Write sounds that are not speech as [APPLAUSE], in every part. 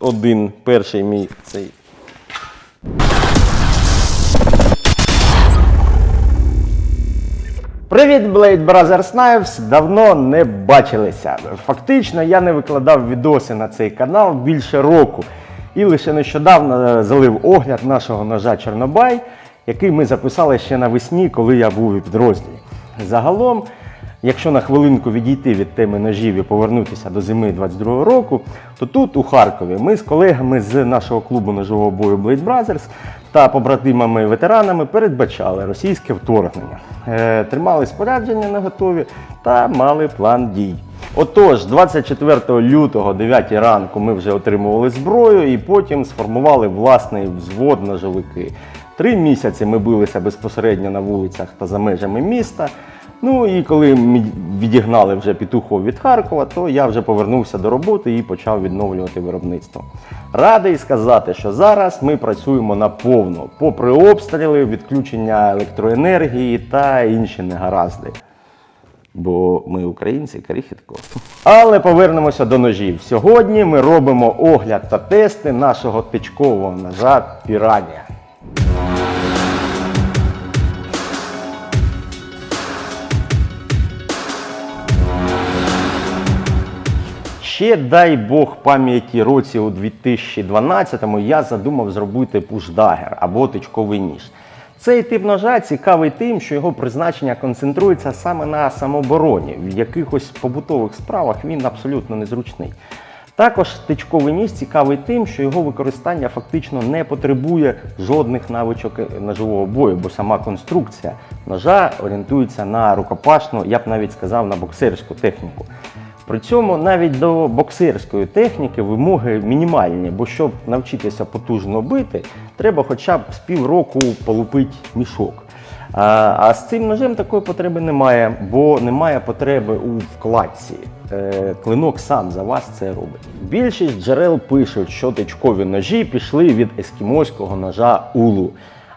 один перший мій цей. Привіт, Blade Brothers Knives! Давно не бачилися. Фактично, я не викладав відоси на цей канал більше року. І лише нещодавно залив огляд нашого ножа Чорнобай, який ми записали ще навесні, коли я був у підрозділі. Загалом, якщо на хвилинку відійти від теми ножів і повернутися до зими 22-го року, то тут, у Харкові, ми з колегами з нашого клубу ножового бою Blade Brothers та побратимами-ветеранами передбачали російське вторгнення, Е, тримали спорядження на готові та мали план дій. Отож, 24 лютого, 9 ранку, ми вже отримували зброю і потім сформували власний взвод ножовики. Три місяці ми билися безпосередньо на вулицях та за межами міста. Ну і коли ми відігнали вже Петухов від Харкова, то я вже повернувся до роботи і почав відновлювати виробництво. Радий сказати, що зараз ми працюємо наповну, попри обстріли, відключення електроенергії та інші негаразди. Бо ми українці, крихітко. Але повернемося до ножів. Сьогодні ми робимо огляд та тести нашого тичкового ножа Піранія. Ще дай Бог пам'яті році у 2012-му я задумав зробити пушдагер або тичковий ніж. Цей тип ножа цікавий тим, що його призначення концентрується саме на самообороні. В якихось побутових справах він абсолютно незручний. Також тичковий ніж цікавий тим, що його використання фактично не потребує жодних навичок ножового бою, бо сама конструкція ножа орієнтується на рукопашну, я б навіть сказав, на боксерську техніку. При цьому навіть до боксерської техніки вимоги мінімальні, бо щоб навчитися потужно бити, треба хоча б з півроку полупити мішок. А, а з цим ножем такої потреби немає, бо немає потреби у вкладці. Е, Клинок сам за вас це робить. Більшість джерел пишуть, що тичкові ножі пішли від ескімоського ножа улу.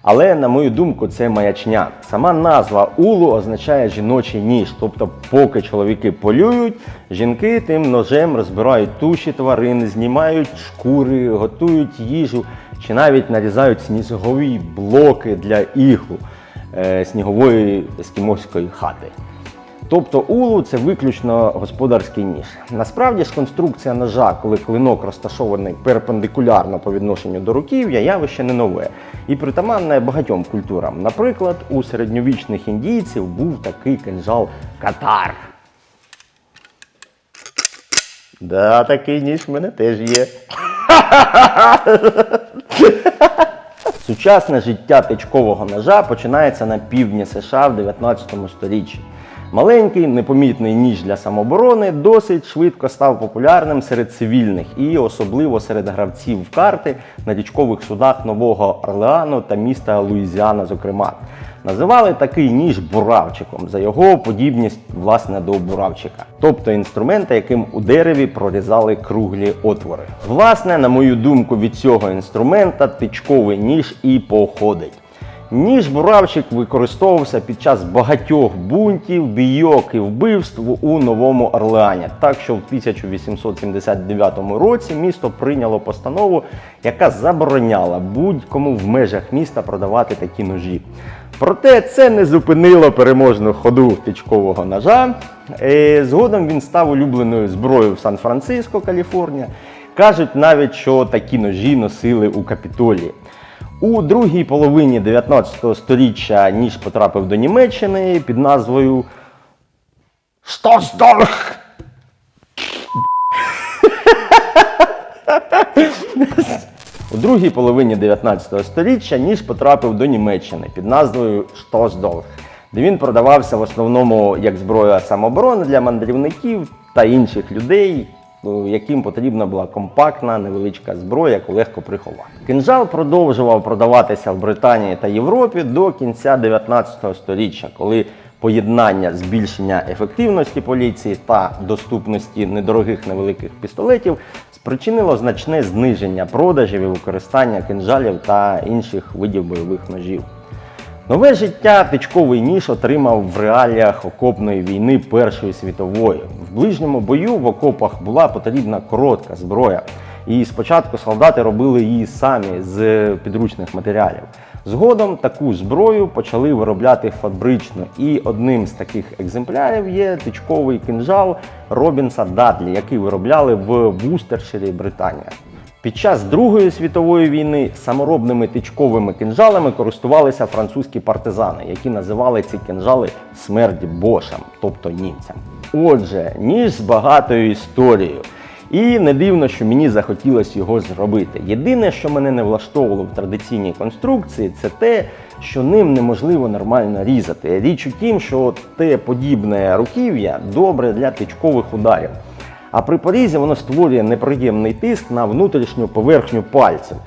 Але, на мою думку, це маячня. Сама назва улу означає жіночий ніж. Тобто, поки чоловіки полюють, жінки тим ножем розбирають туші тварин, знімають шкури, готують їжу чи навіть нарізають снігові блоки для іглу е, снігової ескімоської хати. Тобто улу це виключно господарський ніж. Насправді ж конструкція ножа, коли клинок розташований перпендикулярно по відношенню до руків'я, явище не нове і притаманне багатьом культурам. Наприклад, у середньовічних індійців був такий кинжал катар. Да, такий ніж в мене теж є. [LAUGHS] Сучасне життя тичкового ножа починається на півдні США в 19 сторіччі. Маленький непомітний ніж для самооборони досить швидко став популярним серед цивільних і особливо серед гравців в карти на річкових судах Нового Орлеану та міста Луїзіана, зокрема. Називали такий ніж буравчиком за його подібність власне до буравчика, тобто інструмента, яким у дереві прорізали круглі отвори. Власне, на мою думку, від цього інструмента тичковий ніж і походить. Ніж буравчик використовувався під час багатьох бунтів, бійок і вбивств у Новому Орлеані. Так що в 1879 році місто прийняло постанову, яка забороняла будь-кому в межах міста продавати такі ножі. Проте це не зупинило переможну ходу тичкового ножа. Е, Згодом він став улюбленою зброєю в Сан-Франциско, Каліфорнія. Кажуть навіть, що такі ножі носили у Капітолії. У другій половині 19 століття ніж потрапив до Німеччини під назвою Штосдорх. У другій половині 19 століття ніж потрапив до Німеччини під назвою Штосдорх, де він продавався в основному як зброя самооборони для мандрівників та інших людей, яким потрібна була компактна невеличка зброя, яку легко приховати. Кинжал продовжував продаватися в Британії та Європі до кінця 19 століття, коли поєднання збільшення ефективності поліції та доступності недорогих невеликих пістолетів спричинило значне зниження продажів і використання кинжалів та інших видів бойових ножів. Нове життя тичковий ніж отримав в реаліях окопної війни Першої світової. В ближньому бою в окопах була потрібна коротка зброя, І спочатку солдати робили її самі з підручних матеріалів. Згодом таку зброю почали виробляти фабрично, і одним з таких екземплярів є тичковий кинжал Робінса Дадлі, який виробляли в Вустерширі, Британія. Під час Другої світової війни саморобними тичковими кинжалами користувалися французькі партизани, які називали ці кинжали смерть бошам, тобто німцям. Отже, ніж з багатою історією. І не дивно, що мені захотілося його зробити. Єдине, що мене не влаштовувало в традиційній конструкції, це те, що ним неможливо нормально різати. Річ у тім, що те подібне руків'я добре для тичкових ударів. А при порізі воно створює неприємний тиск на внутрішню поверхню пальців.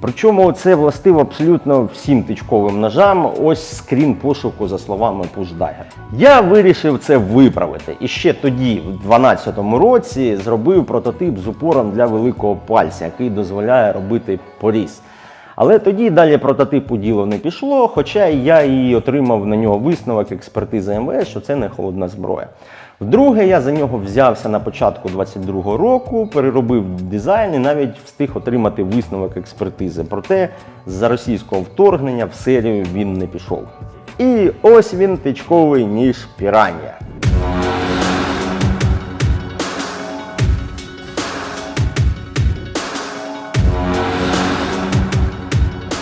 Причому це властиво абсолютно всім тичковим ножам, ось скрін пошуку за словами Пушдагер. Я вирішив це виправити. І ще тоді, в 2012 році, зробив прототип з упором для великого пальця, який дозволяє робити поріз. Але тоді далі прототипу діло не пішло, хоча я і отримав на нього висновок експертизи МВС, що це не холодна зброя. Вдруге, я за нього взявся на початку 22-го року, переробив дизайн і навіть встиг отримати висновок експертизи. Проте з-за російського вторгнення в серію він не пішов. І ось він тичковий ніж пірання.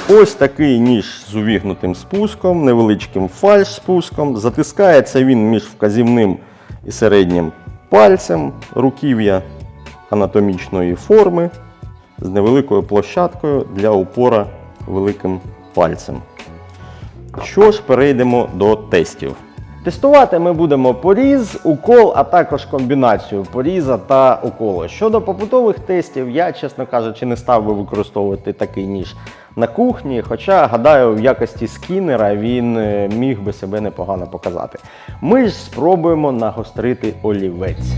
Ось такий ніж з увігнутим спуском, невеличким фальш-спуском. Затискається він між вказівним і середнім пальцем, руків'я анатомічної форми з невеликою площадкою для упора великим пальцем. Що ж, перейдемо до тестів. Тестувати ми будемо поріз, укол, а також комбінацію поріза та уколу. Щодо побутових тестів, я, чесно кажучи, не став би використовувати такий ніж на кухні, хоча, гадаю, в якості скінера він е, міг би себе непогано показати. Ми ж спробуємо нагострити олівець.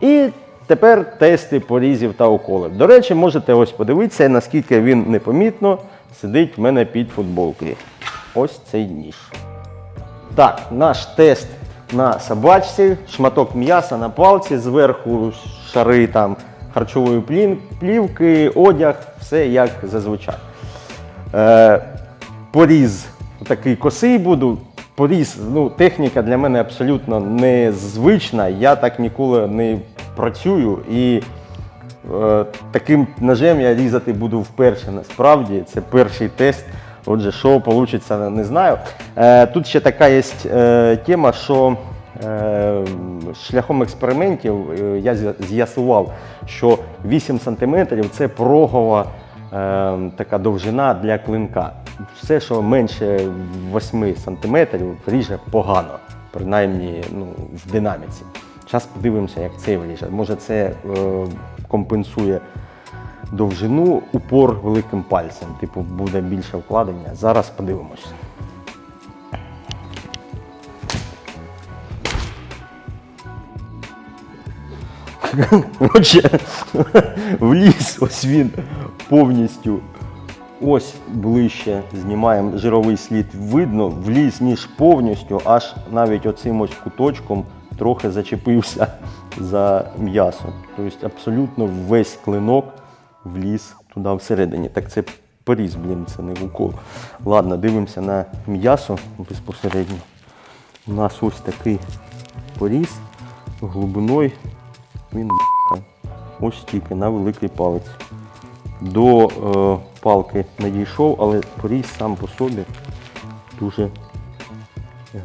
І тепер тести порізів та уколів. До речі, можете ось подивитися, наскільки він непомітно сидить в мене під футболкою. Ось цей ніж. Так, наш тест на собачці, шматок м'яса на палці, зверху шари там харчової плівки, одяг, все як зазвичай. Е, поріз такий косий буду. Поріз, ну, техніка для мене абсолютно незвична. Я так ніколи не працюю і е, таким ножем я різати буду вперше. Насправді це перший тест. Отже, що вийде, не знаю. Е, тут ще така є е, тема, що е, шляхом експериментів я з'ясував, що 8 см це прогова така довжина для клинка. Все, що менше 8 см, ріже погано, принаймні ну, в динаміці. Зараз подивимося, як цей вріже. Може, це компенсує довжину, упор великим пальцем. Типу, буде більше вкладення. Зараз подивимось. Отже, вліз ось він повністю. Ось ближче знімаємо жировий слід. Видно, вліз ніж повністю, аж навіть оцим ось куточком трохи зачепився за м'ясо. Тобто абсолютно весь клинок вліз туди всередині. Так це поріз, блін, це не укол. Ладно, дивимося на м'ясо безпосередньо. У нас ось такий поріз глибиною. Він ось тільки на великий палець. До е, палки не дійшов, але поріз сам по собі дуже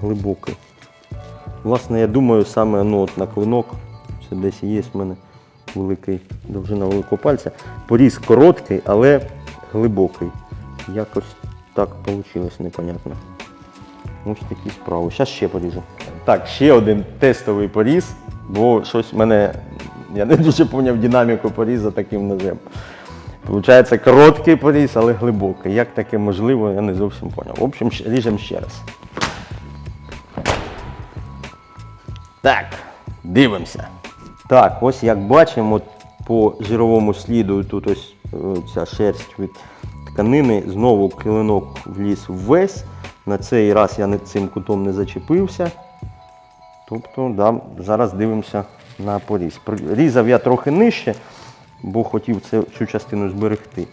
глибокий. Власне, я думаю, саме ну, от на клинок, це десь є в мене великий, довжина великого пальця. Поріз короткий, але глибокий. Якось так вийшло, непонятно. Ось такі справи. Зараз ще поріжу. Так, ще один тестовий поріз, бо щось мене. Я не дуже поняв динаміку порізу таким ножем. Получається короткий поріз, але глибокий. Як таке можливо, я не зовсім поняв. В общем, ріжемо ще раз. Так, дивимося. Так, ось як бачимо, по жировому сліду тут ось е, ця шерсть від тканини. Знову клинок вліз ввесь. На цей раз я не- цим кутом не зачепився. Тобто, да, зараз дивимося на поріз. Різав я трохи нижче, бо хотів цю частину зберегти.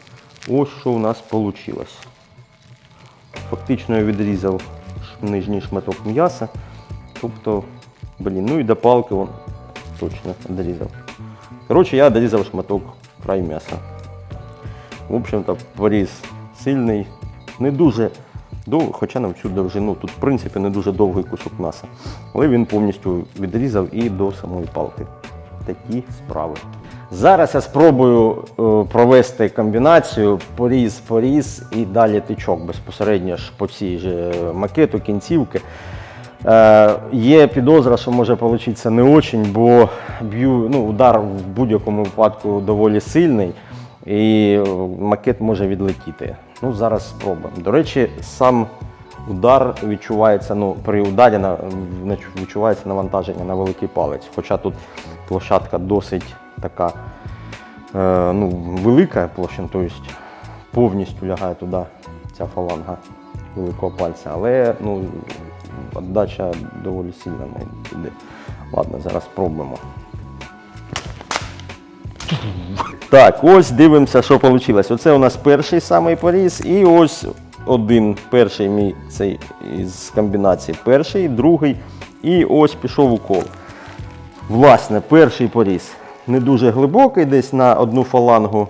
Ось що у нас вийшло. Фактично я відрізав нижній шматок м'яса. Тобто, блін, ну і до палки точно відрізав. Коротше, я відрізав шматок край м'яса. В общем-то, поріз сильний, не дуже довгий, хоча на всю довжину. Тут, в принципі, не дуже довгий кусок м'яса. Але він повністю відрізав і до самої палки. Такі справи. Зараз я спробую е, провести комбінацію поріз-поріз і далі тичок безпосередньо ж по цій же макету, кінцівки. Е, є підозра, що може вийти не очень, бо б'ю, ну, удар в будь-якому випадку доволі сильний, і макет може відлетіти. Ну, зараз спробуємо. До речі, сам удар відчувається, ну, при ударі на- відчувається навантаження на великий палець. Хоча тут площадка досить така е, ну, велика площина, тобто повністю лягає туди ця фаланга великого пальця, але ну, віддача доволі сильна не йде. Ладно, зараз спробуємо. Так, ось дивимося, що вийшло. Оце у нас перший самий поріз, і ось один перший мій цей із комбінації. Перший, другий, і ось пішов укол. Власне, перший поріз не дуже глибокий, десь на одну фалангу,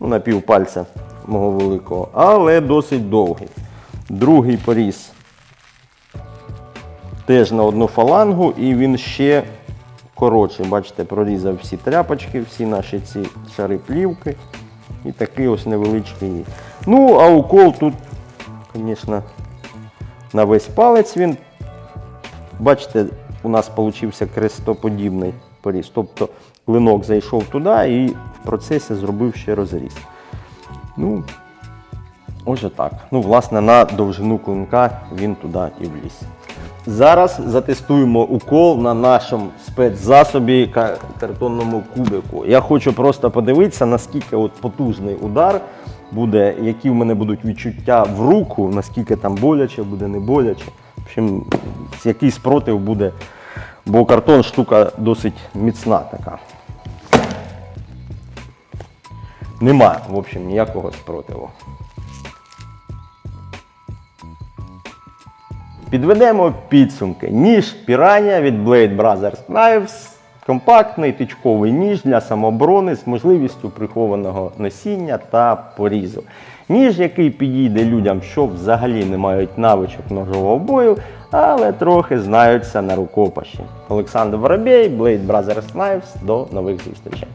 ну, на пів пальця мого великого, але досить довгий. Другий поріз теж на одну фалангу, і він ще коротший. Бачите, прорізав всі тряпочки, всі наші ці шари плівки. І такий ось невеличкий. Ну, а укол тут, звісно, на весь палець він. Бачите, у нас вийшов крестоподібний поріз. Тобто клинок зайшов туди і в процесі зробив ще розріз. Ну, ось так. Ну, власне, на довжину клинка він туди і вліз. Зараз затестуємо укол на нашому спецзасобі картонному кубику. Я хочу просто подивитися, наскільки от потужний удар буде, які в мене будуть відчуття в руку, наскільки там боляче буде, не боляче. В общем, який спротив буде, бо картон штука досить міцна така. Нема, в общем, ніякого спротиву. Підведемо підсумки. Ніж Piranha від Blade Brothers Knives. Компактний тичковий ніж для самооборони з можливістю прихованого носіння та порізу. Ніж, який підійде людям, що взагалі не мають навичок ножового бою, але трохи знаються на рукопаші. Олександр Воробей, Blade Brothers Knives. До нових зустрічей.